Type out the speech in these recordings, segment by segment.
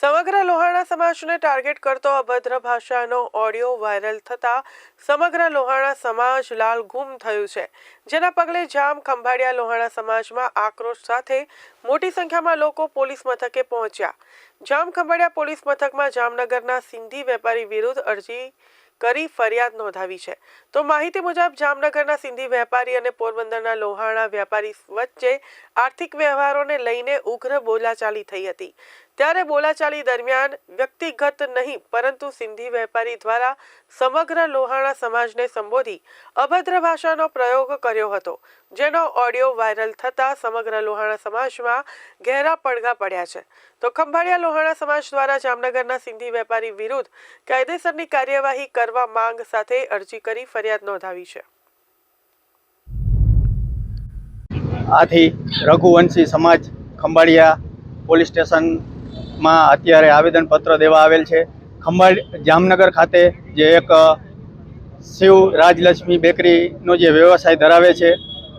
સમગ્ર લોહાણા સમાજને ટાર્ગેટ કરતો અભદ્ર ભાષાનો ઓડિયો વાયરલ થતા સમગ્ર લોહાણા સમાજ લાલ ગુમ થયું છે. જેના પગલે જામ ખંભાળિયા લોહાણા સમાજમાં આક્રોશ સાથે મોટી સંખ્યામાં લોકો પોલીસ મથકે પહોંચ્યા. જામ ખંભાળિયા પોલીસ મથકમાં જામનગરના સિંધી વેપારી વિરુદ્ધ અરજી કરી ફરિયાદ નોંધાવી છે. તો માહિતી મુજબ જામનગરના સિંધી વેપારી અને પોરબંદરના લોહાણા વેપારી વચ્ચે આર્થિક વ્યવહારોને લઈને ઉગ્ર બોલાચાલી થઈ હતી. ત્યારે બોલાચાલી દરમિયાન વ્યક્તિગત નહીં, પરંતુ સિંધી વેપારી દ્વારા સમગ્ર લોહાણા સમાજને સંબોધી અભદ્ર ભાષાનો પ્રયોગ કર્યો હતો, જેનો ઓડિયો વાયરલ થતાં સમગ્ર લોહાણા સમાજમાં ઘેરા પડઘા પડ્યા છે. તો ખંભાળિયા લોહાણા સમાજ દ્વારા જામનગરના સિંધી વેપારી વિરુદ્ધ કાયદેસરની કાર્યવાહી કરવા માંગ સાથે અરજી કરી ફરિયાદ નોંધાવી છે. આથી રઘુવંશી સમાજ ખંભાળિયા પોલીસ સ્ટેશનમાં અત્યારે આવેદનપત્ર દેવા આવેલ છે. ખંભાળ જામનગર ખાતે જે એક શિવ રાજલક્ષ્મી બેકરીનો જે વ્યવસાય ધરાવે છે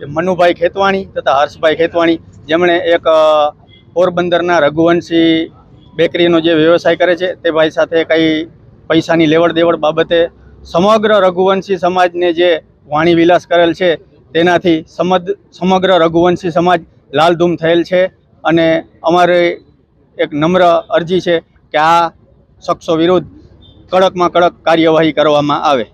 એ મનુભાઈ ખેતવાણી તથા હર્ષભાઈ ખેતવાણી, જેમણે એક પોરબંદરના રઘુવંશી બેકરીનો જે વ્યવસાય કરે છે તે ભાઈ સાથે કંઈ પૈસાની લેવડ દેવડ બાબતે સમગ્ર રઘુવંશી સમાજને જે વાણી વિલાસ કરેલ છે તેનાથી સમદ, સમગ્ર રઘુવંશી સમાજ લાલધૂમ થયેલ છે. અને અમારે એક નમ્ર અરજી છે કે આ શખ્સો વિરુદ્ધ કડકમાં કડક કાર્યવાહી કરવામાં આવે.